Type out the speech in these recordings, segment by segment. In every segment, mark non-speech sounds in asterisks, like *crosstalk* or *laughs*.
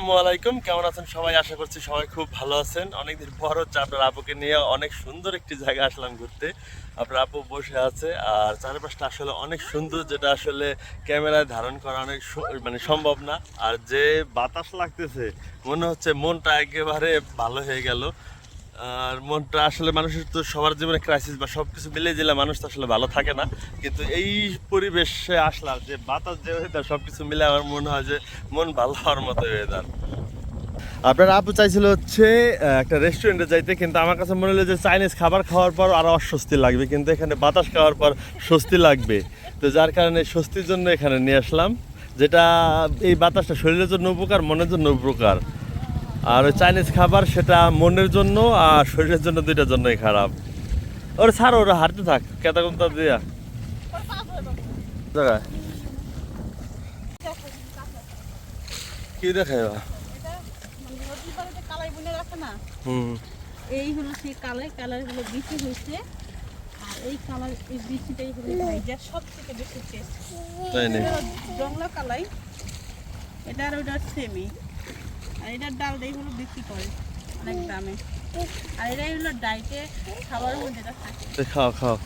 আসসালামু আলাইকুম। কেমন আছেন সবাই? আশা করছি সবাই খুব ভালো আছেন। অনেকদিন পর হচ্ছে আপনার আপুকে নিয়ে অনেক সুন্দর একটি জায়গা আসলাম ঘুরতে। আপনার আপু বসে আছে আর চারপাশটা আসলে অনেক সুন্দর, যেটা আসলে ক্যামেরায় ধারণ করা অনেক মানে সম্ভব না। আর যে বাতাস লাগতেছে, মনে হচ্ছে মনটা একেবারে ভালো হয়ে গেল। আর মনটা আসলে মানুষের তো সবার জীবনে ক্রাইসিস বা সব কিছু মিলিয়ে দিলে মানুষ তো আসলে ভালো থাকে না। কিন্তু এই পরিবেশে আসলাম যে বাতাস যে ওয়েদার সব কিছু মিলে আমার মনে হয় যে মন ভালো হওয়ার মতো ওয়েদার আপনার আপু চাইছিল হচ্ছে একটা রেস্টুরেন্টে যাইতে, কিন্তু আমার কাছে মনে হলো যে চাইনিজ খাবার খাওয়ার পর আরও অস্বস্তি লাগবে, কিন্তু এখানে বাতাস খাওয়ার পর স্বস্তি লাগবে। তো যার কারণে স্বস্তির জন্য এখানে নিয়ে আসলাম, যেটা এই বাতাসটা শরীরের জন্য উপকার, মনের জন্য উপকার। আর ওই চাইনিজ খাবার সেটা মনের জন্য আর শরীরের জন্য দুইটার জন্যই খারাপ। ওরে ছাড়, ওরা হাঁটতে থাক কেতা কোনটা দিয়া। জায়গায় কি দেখাই হুম। এই হলো সেই কালাই কালার হলো বিচি হয়েছে আর এই কালার এই বিচিটাই হলো ভাইজা সব থেকে বেশি টেস্ট জংলা কালাই এটা আর ওইটার সেমি আর এটার ডালটাই হলো বিক্রি করে অনেক দামে। আর এটাই হলো ডাইটে খাবার মধ্যে থাকে তো খাও খাও।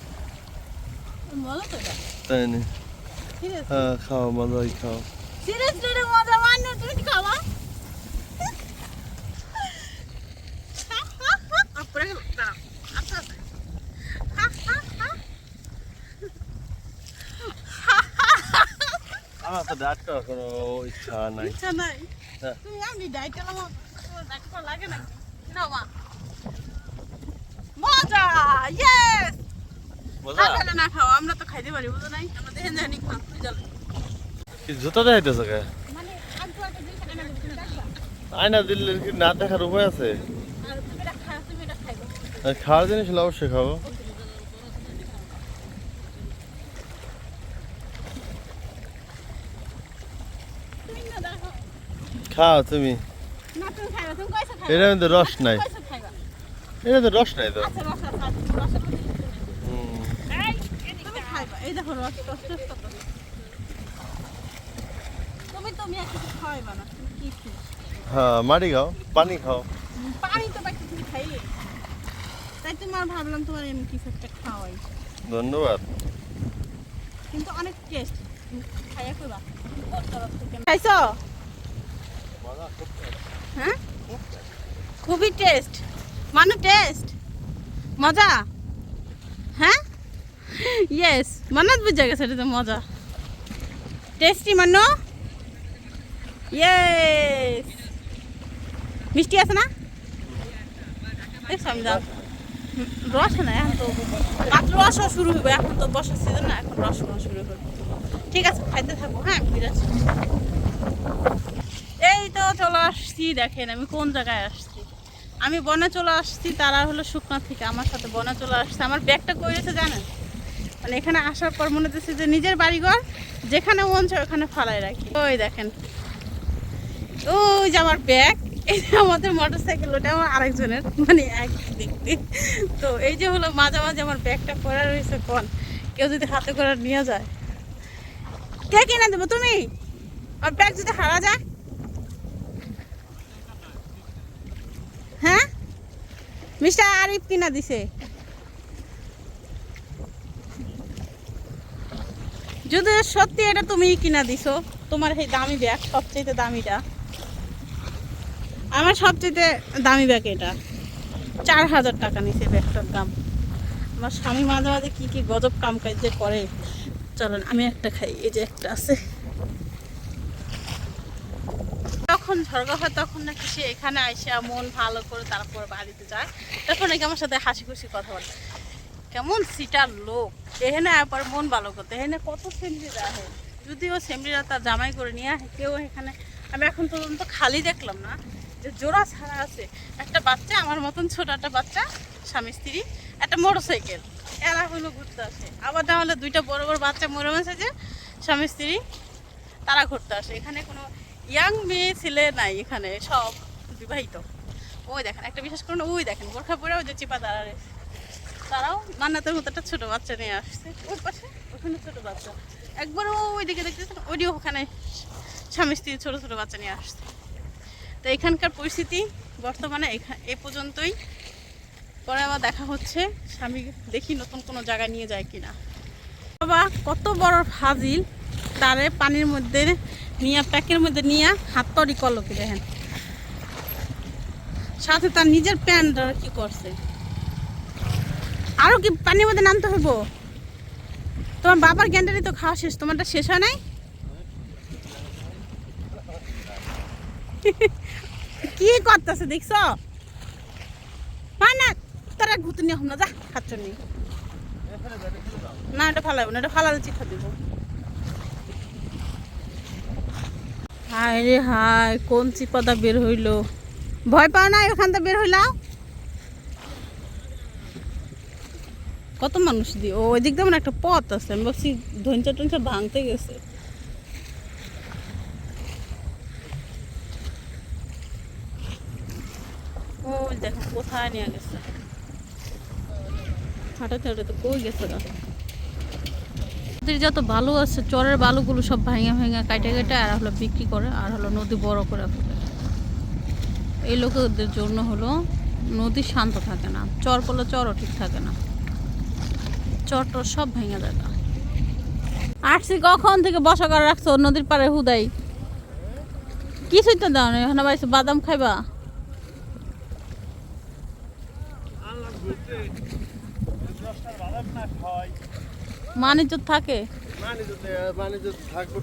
মজা তো তাই হ্যাঁ খাও মজাই খাও। সিরিয়াসলি এটা মজা মানে তুমি খাওয়া। আপনারা দাঁড়াও। আচ্ছা আচ্ছা। আমার তো ডাট করার কোনো ইচ্ছা নাই। ইচ্ছা নাই। তুমি আমি ডাইট চালাবো তোমার লাগে নাকি নাও মা মজা ইয়েস মজা? আপনারা না খাও আমরা তো খাইতে পারি বুঝো নাই? আমরা দেখেন জানি খাও চলো কি জুতা দেখাইতেছে কে? মানে আগে দেখবা? আয়না দিলে কি না দেখার উপায় আছে? আর তুমি এটা খাও তুমি এটা খাইবে খাওয়ার জিনিস হলে অবশ্যই খাব। তুমি না দেখো খাও তুমি। এটার মধ্যে রস নাই। এটা তো রস নাই তো। আচ্ছা আচ্ছা? হ্যাঁ মাটি খাও পানি খাও। পানি তো বাকি তুমি খাইলে। তাই তোমার ভাবলাম তোমার এমনি কিছু একটা খাওয়াই। ধন্যবাদ। কিন্তু অনেক টেস্ট খাইয়া কইবা খাইছো? হ্যাঁ? খুবই টেস্ট মানে টেস্ট মজা? হ্যাঁ? ইয়েস মানত বুঝা গেছে এটা তো মজা। টেস্টি মানো? ইয়েস মিষ্টি আছে না? দাও রস না এখন তো মাত্র রসও শুরু হবে এখন তো বর্ষার সিজন না, এখন রস শুরু হবে ঠিক আছে, খাইতে থাকব হ্যাঁ তো চলে আসছি, দেখেন আমি কোন জায়গায় আসছি। আমি বনে চলে আসছি, তারা হলো শুকনা থেকে আমার সাথে বনে চলে আসছে। আমার ব্যাগটা করেছে জানেন? মানে এখানে আসার পর মনে হচ্ছে যে নিজের বাড়িঘর, যেখানে মন চায় ওখানে ফালাই রাখি। ওই দেখেন। ওই যে আমার ব্যাগ যে আমাদের মোটর সাইকেল ওটা আমার আরেকজনের মানে এক দেখতে তো এই যে হলো মাঝে মাঝে আমার ব্যাগটা পড়া রয়েছে কোন, কেউ যদি হাতে করে নিয়ে যায়। কে কিনে দেবো? তুমি? আর ব্যাগ যদি হারা যায় হ্যাঁ মিস্টার আরিফ কিনা দিছে। যদি সত্যি এটা তুমি কিনা দিছো, তোমার সেই দামি ব্যাগ সবচেয়ে দামিটা। আমার সবচেয়ে দামি ব্যাগ এটা। চার হাজার টাকা নিছে ব্যাগটার দাম। আমার স্বামী মাঝে মাঝে কী কী গজব কাম কাজ যে করে। চলেন, আমি একটা খাই, এই যে একটা আছে। যখন হয় তখন নাকি সে এখানে আইসে মন ভালো করে তারপর বাড়িতে যায়, তখন নাকি আমার সাথে হাসি খুশি কথা বলে। কেমন সিটার লোক এখানে আবার মন ভালো করতে এখানে কত সেমরিরা আহে যদিও সেমরিরা তার জামাই করে নিয়ে আহে কেউ এখানে, আমি এখন পর্যন্ত খালি দেখলাম না যে জোড়া ছাড়া আছে। একটা বাচ্চা, আমার মতন ছোট একটা বাচ্চা, স্বামী, স্ত্রী, একটা মোটর সাইকেল এরা হলো ঘুরতে আসে। আবার তাহলে দুইটা বড় বড় বাচ্চা মরে গেছে যে স্বামী, স্ত্রী, তারা ঘুরতে আসে। এখানে কোনো ইয়াং মেয়ে ছেলে নাই এখানে, সব বিবাহিত। ওই দেখেন, একটা বিশেষ করে ওই দেখেন, বোরখা ওই যে চিপা দাঁড়ারে তারাও মান্নাতের মতো একটা ছোটো বাচ্চা নিয়ে আসছে। ওর পাশে, ওখানে ছোটো বাচ্চা। একবার ওই দিকে দেখতেছেন, ওইদিকে ওখানে স্বামী স্ত্রী ছোটো ছোটো বাচ্চা নিয়ে আসছে। তো এখানকার পরিস্থিতি বর্তমানে এ পর্যন্তই। পরে আবার দেখা হচ্ছে, স্বামী দেখি নতুন কোনো জায়গায় নিয়ে যায় কিনা। বাবা, কত বড় ফাজিল। তারে পানির মধ্যে নিয়ে, প্যাকের মধ্যে নিয়ে হাত তরি করল কি দেখেন? সাথে তার নিজের প্যান্ট কি করছে। আরও কি পানির মধ্যে নামতে হইব? তোমার বাবার গ্যান্ডারি তো খাওয়া শেষ, তোমারটা শেষ হয় নাই? *laughs* কি করতেছে দেখছ? না, তারা ঘুরতে নিয়ে হম না, যা, খাচ্ছ নি। এটা ফালাবো না এটা ফালালে চিঠা দিব। হায় রে হায়, কোন চিপাদা বের হইল? ভয় পাও না ওখান থেকে বের হইলাম। কত মানুষ দিয়ে ও দিক দিয়ে একটা পথ আছে, আমি ভাবছি ধনচা টনচা ভাঙতে গেছে। ওই দেখো, কোথায় নিয়ে গেছে? হাঁটাতে হাঁটাতে কই গেছে নদীর যত বালু আছে, চরের বালুগুলো সব ভাঙে ভেঙে কাটে কেটে আর হলো বিক্রি করে, আর হলো নদী বড় করে ফেলে। এই লোকেদের জন্য হলো নদী শান্ত থাকে না, চর করলে চরও ঠিক থাকে না। চর টর সব ভেঙে দেয় আসছি কখন থেকে বসা করে রাখছো নদীর পাড়ে হুদাই? কিছুই তো দাও না এখানে বাইছে বাদাম খাইবা?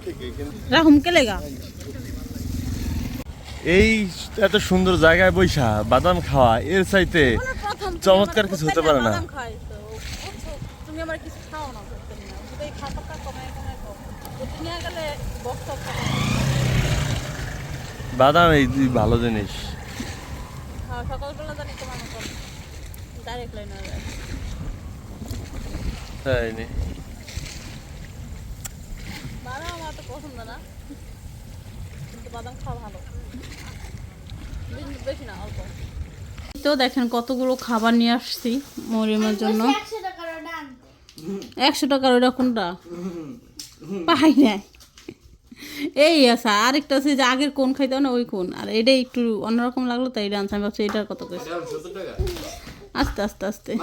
ঠিকই কিন্তু রাহুম কে লেগা এই এত সুন্দর জায়গায় বৈশা বাদাম খাওয়া এর চাইতে চমৎকার কিছু হতে পারে না। বাদাম এই ভালো জিনিস। হ্যাঁ সকালবেলা জানি তোমার ডাইরেক্ট লাইন হয়ে যায়। পছন্দ না। কিন্তু বাদাম খাওয়া ভালো। বেশি- না অল্প। তো দেখেন কতগুলো খাবার নিয়ে আসছি মরিয়মের জন্য। একশো টাকার ওইটা কোনটা? পাই নাই। এই আছে আরেকটা আছে যে আগের কোন খাইতে না ওই কোন। আর এটা একটু অন্যরকম লাগল তাই এটা আনছি। আমি ভাবছি এটার কত কইছে? আস্তে আস্তে আস্তে।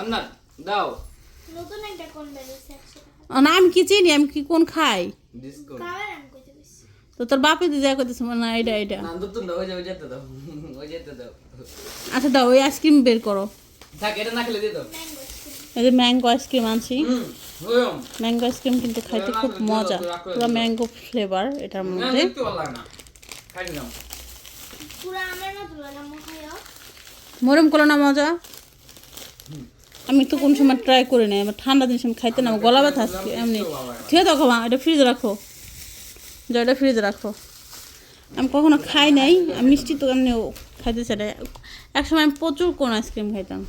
দাও। নতুন একটা কোন না আমি কি চিনি? আমি কি কোন খাই? ডিসকাউন্ট খাবার আমি কইতে গেছি তো তোর বাপে দিয়ে যা করতেছে না এটা এটা। আচ্ছা দাও ওই আইসক্রিম বের করো। এটা না খেলে দিয়ে দাও। ম্যাঙ্গো এই যে ম্যাঙ্গো আইসক্রিম আনছি। ম্যাঙ্গো আইসক্রিম কিন্তু খাইতে খুব মজা। পুরো ম্যাঙ্গো ফ্লেভার এটার মধ্যে। দেখতে ভালো লাগে না। খাই নাও। পুরো আমের মতো লাগে মুখাইও মরম করো না মজা। আমি তো কোন সময় ট্রাই করি নাই আমার ঠান্ডা জিনিস আমি খাইতে না গলা ব্যথা আজকে, এমনি। ঠিক দেখো মা, এটা ফ্রিজে রাখো। যা এটা ফ্রিজে রাখো। আমি কখনো খাই নাই আমি মিষ্টি তো এমনি খাইতে চাই এক সময় আমি প্রচুর কোন আইসক্রিম খাইতাম।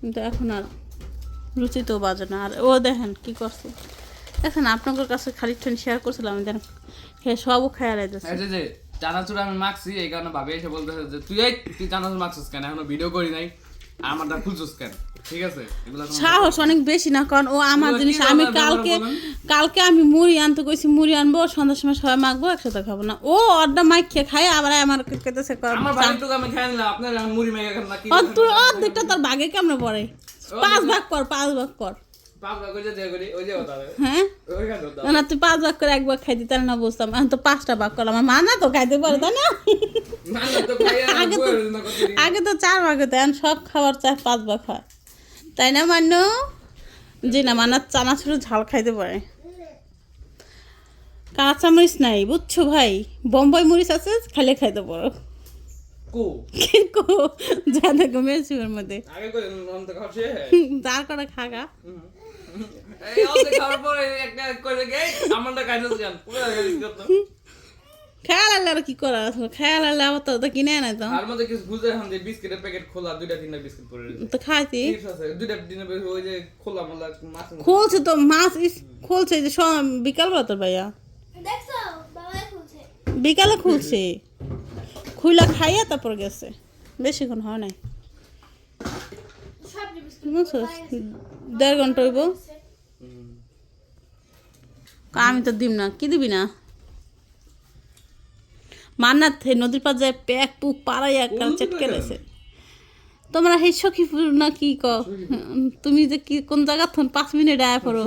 কিন্তু এখন আর রুচি তো বাজে না, আর ও দেখেন কী করছে। দেখেন, আপনাদের কাছে খালি শেয়ার করছিলাম, আমি দেখেন হ্যাঁ সবও খেয়াল চানাচুর আমি মাখছি, এই কারণে ভাবে এসে বলতেছে যে, তুই তুই চানাচুর মাখছিস কেন? এখনও ভিডিও করি নাই। আমারটা খুলছিস কেন? ঠিক আছে? এগুলো সাহস অনেক বেশি না কারণ ও আমার জিনিস আমি কালকে কালকে আমি মুড়ি আনতে কইছি মুড়ি আনব সন্ধ্যার সময় সবাই মাখবো একসাথে খাব না। ও অর্ধা মাইক খেয়ে খায় আবার আমার কেতেছে তুই অর্ধেকটা তোর ভাগে কেমনে পড়ে? পাঁচ ভাগ কর পাঁচ ভাগ কর। করে করি হ্যাঁ? না তুই পাঁচ ভাগ করে একবার খাইতে তাহলে না বুঝতাম। তো পাঁচটা ভাগ করলাম। আমার মা না তো খাইতে পারে তাই না? আগে তো। আগে তো চার ভাগ হতো এখন সব খাবার চার পাঁচ ভাগ হয়। তাই না মান্য জি না মান্নার চানাচুর ঝাল খাইতে পারে। কাঁচা মরিচ নাই বুঝছ ভাই? বোম্বাই মরিচ আছে খালে খাইতে পারো। কো? কিন্তু যা দেখো মেসিওর মধ্যে। খেয়াল কি করা খেয়াল আবার তো কিনে আনাই তো। আর মধ্যে কিছু বুঝে এখন বিস্কিটের প্যাকেট খোলা দুইটা তিনটা বিস্কিট পড়ে তো খাইছি। দুইটা দিনে ওই যে খোলা মোলা মাছ খুলছে তো মাছ খুলছে যে তোর ভাইয়া। বিকালে খুলছে। খুইলা খাইয়া তারপর গেছে। বেশিক্ষণ হয় নাই। সব বিস্কুট বুঝছ দেড় ঘণ্টা হইব। আমি তো দিম না। কি দিবি না? মান্নার নদীর পার যায় প্যাক পুক পাড়াই কোন চেক নদীর তোমরা সেই সখীপুর না কি ক তুমি যে কি কোন জায়গা থন পাঁচ মিনিট আয় পড়ো?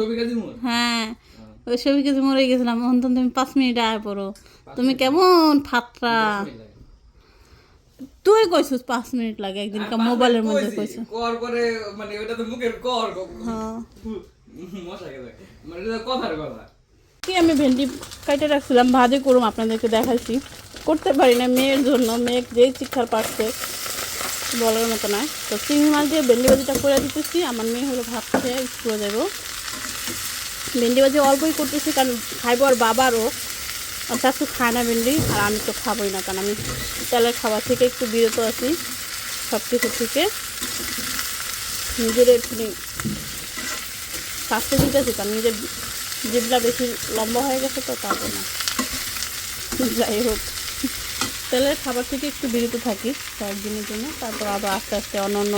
হ্যাঁ ওই সবই কিছু মরে গেছিলাম। এখন তুমি পাঁচ মিনিট আয় পড়ো। তুমি কেমন ফাটরা তুই কইছিস পাঁচ মিনিট লাগে একদিন কা মোবাইলের মধ্যে কইছ। কর করে মানে ওটা তো মুখের কর হ্যাঁ। মশা গেছে মানে এটা কথার কথা। কি আমি ভেন্ডি কাইটে রাখছিলাম ভাজি করুম আপনাদেরকে দেখাইছি। করতে পারি না মেয়ের জন্য মেয়ে যেই শিক্ষার পাচ্ছে বলার মতো নয়। তো চিংড়ি মাছ দিয়ে ভেন্ডি ভাজিটা করে দিতেছি আমার মেয়ে হলো খেয়ে স্কুলে যাব। ভেন্ডি ভাজি অল্পই করতেছি কারণ খাইবো আর বাবারও। আর শাশু খায় না ভেন্ডি আর আমি তো খাবোই না, কারণ আমি তেলের খাবার থেকে একটু বিরত আছি সব কিছু থেকে। নিজের একটু স্বাস্থ্য দিতেছি কারণ নিজের জিভটা বেশি লম্বা হয়ে গেছে তো তারপর না যাই হোক, তেলের খাবার থেকে একটু বিরত থাকি কয়েকদিনের জন্য, তারপর আবার আস্তে আস্তে অন্য অন্য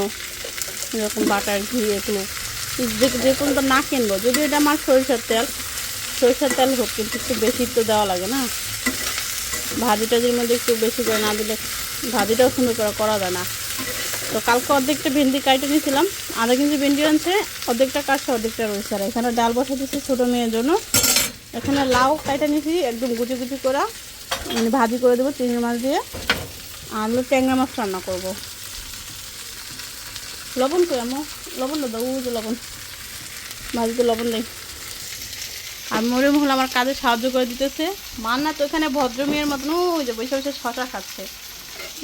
এরকম বাটার ঘি, এগুলো, যে পর্যন্ত না কিনবো যদি এটা আমার সরিষার তেল সরিষার তেল হোক, কিন্তু একটু বেশি তো দেওয়া লাগে না। ভাজি টাজির মধ্যে একটু বেশি করে না দিলে ভাজিটাও সুন্দর করে করা যায় না। তো কালকে অর্ধেকটা ভেন্ডি কাটে নিয়েছিলাম, আধা কেজি ভেন্ডি আনছে, অর্ধেকটা কাটছে অর্ধেকটা রয়েছে আর এখানে ডাল বসা দিচ্ছি ছোটো মেয়ের জন্য। এখানে লাউ কাটা নিয়েছি, একদম গুটি গুটি করা। ভাজি করে দেবো চিংড়ি মাছ দিয়ে। আর ট্যাংরা মাছ রান্না করব। লবণ কই আমো লবণ দাও, ও যে লবণ। ভাজিতে লবণ দেয় আর মরিয়ম হলো আমার কাজে সাহায্য করে দিতেছে। মান্না তো ভদ্র মেয়ের মতন, ওই যে বসে বসে শশা খাচ্ছে।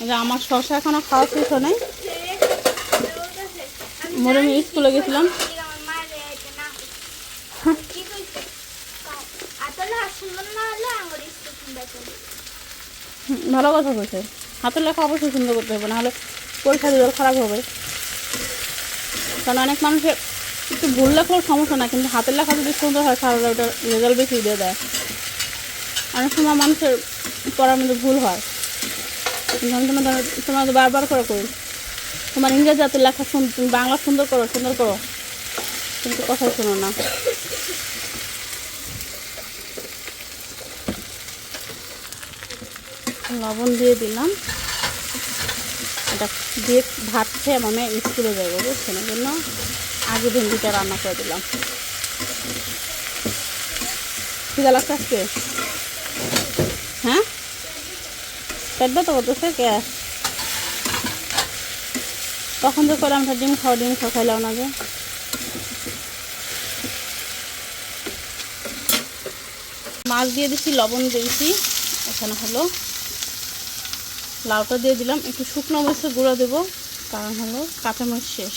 যে আমার শশা এখনও খাওয়া শেষ নাই। মরিয়ম স্কুলে গেছিলাম। ভালো কথা বলছে। হাতের লেখা অবশ্যই সুন্দর করতে হবে, নাহলে পরীক্ষা রেজাল্ট খারাপ হবে। কারণ অনেক মানুষের একটু ভুল লেখার সমস্যা না, কিন্তু হাতের লেখা যদি সুন্দর হয়, তাহলে ওটা রেজাল্ট বেশি দিয়ে দেয়। অনেক সময় মানুষের পড়ার মধ্যে ভুল হয়। কিন্তু আমি তোমার তোমার বারবার করে করি, তোমার ইংরেজি হাতের লেখা তুমি বাংলা সুন্দর করো সুন্দর করো। কিন্তু কথা শোনো না। লবণ দিয়ে দিলাম। এটা দিয়ে ভাত খেয়ে মেয়ে স্কুলে যাব বুঝছেন জন্য আগে ভেন্ডিটা রান্না করে দিলাম। খিদা লাগছে আজকে? হ্যাঁ? পেট ব্যথা করতেছে কে? তখন তো করলাম ডিম খাও ডিম খাও খাইলাম না যে। মাছ দিয়ে দিছি, লবণ দিয়েছি। এখানে হলো লাউটা দিয়ে দিলাম। একটু শুকনো মরিচের গুঁড়ো দেবো, কারণ হলো কাঁচামরিচ শেষ।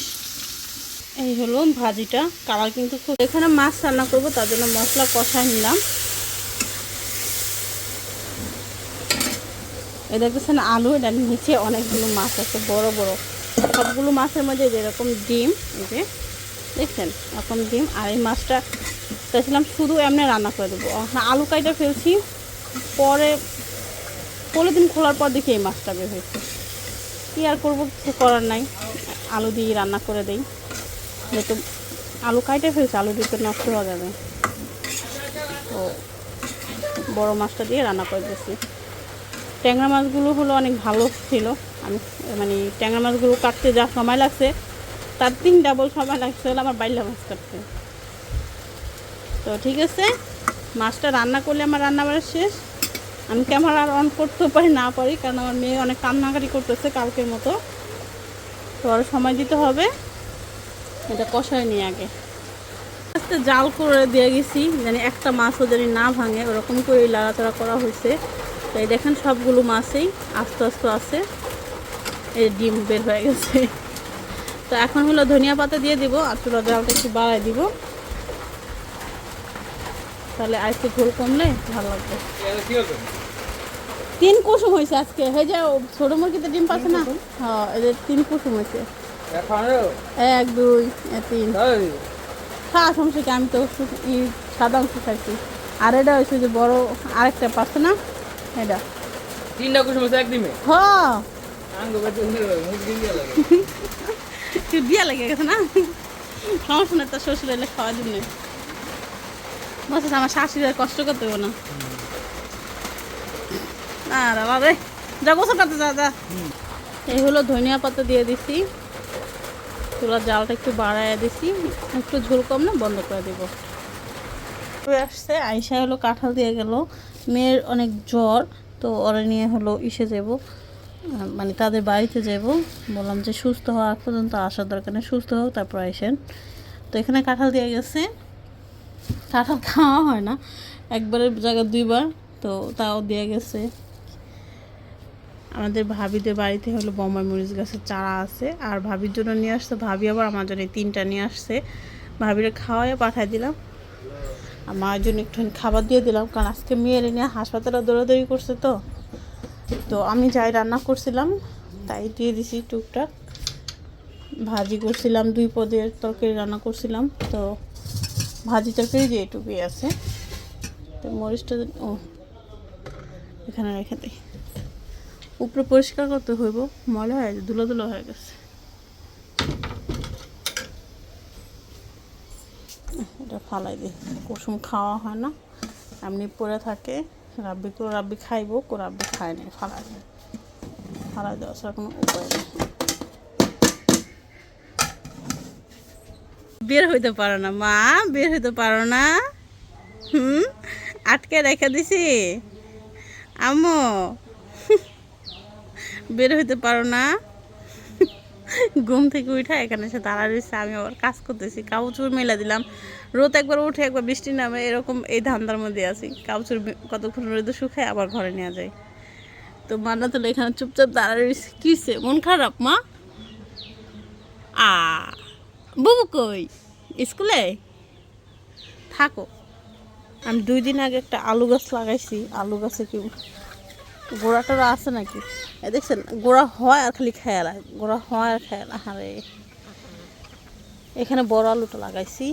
এই হলো ভাজিটা, কালার কিন্তু খুব এখানে মাছ রান্না করব, তার জন্য মশলা কষায় নিলাম। এই দেখতেছেন আলু, এটা নিচে অনেকগুলো মাছ আছে, বড় বড়। সবগুলো মাছের মধ্যে যেরকম ডিম, এই যে, দেখছেন এরকম ডিম। আর এই মাছটা চাইছিলাম শুধু এমনি রান্না করে দেবো। আলু কাইটা ফেলছি, পরে পলিথিন খোলার পর দেখি এই মাছটা বের হয়েছে। কী আর করব, কিছু করার নাই। আলু দিয়ে রান্না করে দেই। যেহেতু আলু কাইটে ফেলছে, আলু দিয়ে তো নষ্ট হয়ে যাবে। তো বড় মাছটা দিয়ে রান্না করে দিয়েছি। ট্যাংরা মাছগুলো হলো অনেক ভালো ছিল। আমি মানে ট্যাংরা মাছগুলো কাটতে যা সময় লাগছে, তার তিন ডাবল সময় লাগছে হলো আমার বাইলা মাছ কাটতে। তো ঠিক আছে, মাছটা রান্না করলে আমার রান্না শেষ। আমি ক্যামেরা আর অন করতেও পারি, না পারি, কারণ আমার মেয়ে অনেক কান্নাকাটি করতেছে কালকের মতো। তো আরও সময় দিতে হবে। এটা কষায় নিয়ে আগে। আস্তে জাল করে দিয়ে গেছি জানি একটা মাছও জানি না ভাঙে ওরকম করে লাড়াচাড়া করা হয়েছে। তো এই দেখেন সবগুলো মাছেই আস্তে আস্তে আছে। এই ডিম বের হয়ে গেছে। তো এখন হলো ধনিয়া পাতা দিয়ে দিব আর চুলা জালটা একটু বাড়াই দিব। তাহলে আজকে ঝোল কমলে ভালো লাগবে। তিন কুসুম হয়েছে আজকে। হয়ে যাও ছোট মুরগিতে ডিম পাচ্ছে না? হ্যাঁ এদের তিন কুসুম হয়েছে। এক দুই তিন। খাওয়া সমস্যা কি আমি তো সাদা অংশ খাইছি। আর এটা হয়েছে যে বড় আরেকটা পাচ্ছে না এটা। তিনটা কুসুম আছে এক ডিমে হ। আঙ্গ বাচ্চা মুখ দিয়ে লাগে। তুই বিয়া লেগে গেছে না? সমস্যা না তোর শ্বশুর এলে খাওয়ার জন্য। বলছিস আমার শাশুড়ি আর কষ্ট করতে হবে না। আর আরে যা গোসল করতে যা যা। এই হলো ধনিয়া পাতা দিয়ে দিছি। চুলার জালটা একটু বাড়ায় দিছি। একটু ঝোল কম না, বন্ধ করে দিব। আসছে আইসা হলো কাঁঠাল দিয়ে গেল। মেয়ের অনেক জ্বর, তো ওরা নিয়ে হলো ইসে যাব মানে তাদের বাড়িতে যাব। বললাম যে সুস্থ হওয়া পর্যন্ত আসার দরকার নেই, সুস্থ হোক, তারপর আসেন তো এখানে কাঁঠাল দিয়ে গেছে। কাঁঠাল খাওয়া হয় না, একবারের জায়গায় দুইবার, তো তাও দিয়ে গেছে। আমাদের ভাবিদের বাড়িতে হলো বোম্বাই মরিচ গাছের চারা আছে। আর ভাবির জন্য নিয়ে আসছে, ভাবি আবার আমার জন্য তিনটা নিয়ে আসছে। ভাবিরে খাওয়াইয়া পাঠাই দিলাম। আর মায়ের জন্য একটুখানি খাবার দিয়ে দিলাম, কারণ আজকে মেয়ের নিয়ে হাসপাতালে দৌড়াদৌড়ি করছে তো। তো আমি যাই রান্না করছিলাম, তাই দিয়ে দিছি টুকটাক। ভাজি করছিলাম, দুই পদের তরকারি রান্না করছিলাম। তো ভাজি তরকারি যে এটুকুই আছে। তো মরিচটা ও, এখানে রেখে দিই। উপরে পরিষ্কার করতে হইব, ময়লা হয়ে ধুলো ধুলো হয়ে গেছে। এটা ফালাই দিই কুসুম খাওয়া হয় না, এমনি পরে থাকে, রাব্বি করে রাব্বি খাইবো, কো রাব্বি খায় না ফালাই দেয় ফালাই দেওয়া ছাড়া কোনো উপায় নেই। বের হইতে পারো না, মা, বের হইতে পারো না। হুম, আটকে রেখে দিছি। আম্মু বের হইতে পারো না। ঘুম থেকে উঠে এখানে এসে দাঁড়া রয়েছে আমি আবার কাজ করতেছি কাউচুর মেলা দিলাম। রোদ একবার উঠে, একবার বৃষ্টি নামে, এরকম এই ধান্দার মধ্যে আছি। কাউচুর কতক্ষণ রোদে শুকায় আবার ঘরে নেওয়া যায় তো মান্না তো এখানে চুপচাপ দাঁড়া রয়েছে কিসে মন খারাপ মা? আ, বুবু কই? স্কুলে? থাকো। আমি দুই দিন আগে একটা আলু গাছ লাগাইছি। আলু গাছে কি গোড়া টোড়া আছে নাকি? দেখছেন, গোড়া হয় আর খালি খেয়াল গোড়া হয় আর খেয়াল আরে। এখানে বড় আলুটা লাগাইছি।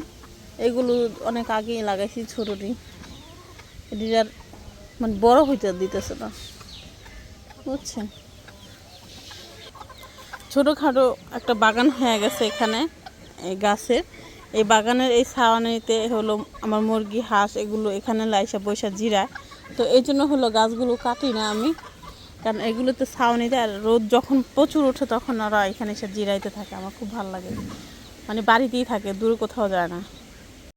এগুলো অনেক আগেই লাগাইছি, ছোটটি। এটি আর মানে বড় হইতে দিতেছে না। বুঝছেন? ছোটোখাটো একটা বাগান হয়ে গেছে এখানে, এই গাছের। এই বাগানের এই ছাওয়ানিতে হলো আমার মুরগি, হাঁস, এগুলো এখানে লাইসা বৈশা জিরা তো এই জন্য হলো গাছগুলো কাটি না আমি। কারণ এগুলো এগুলোতে দেয় আর রোদ যখন প্রচুর ওঠে তখন ওরা এখানে এসে জিরাইতে থাকে। আমার খুব ভালো লাগে। মানে বাড়িতেই থাকে, দূরে কোথাও যায় না।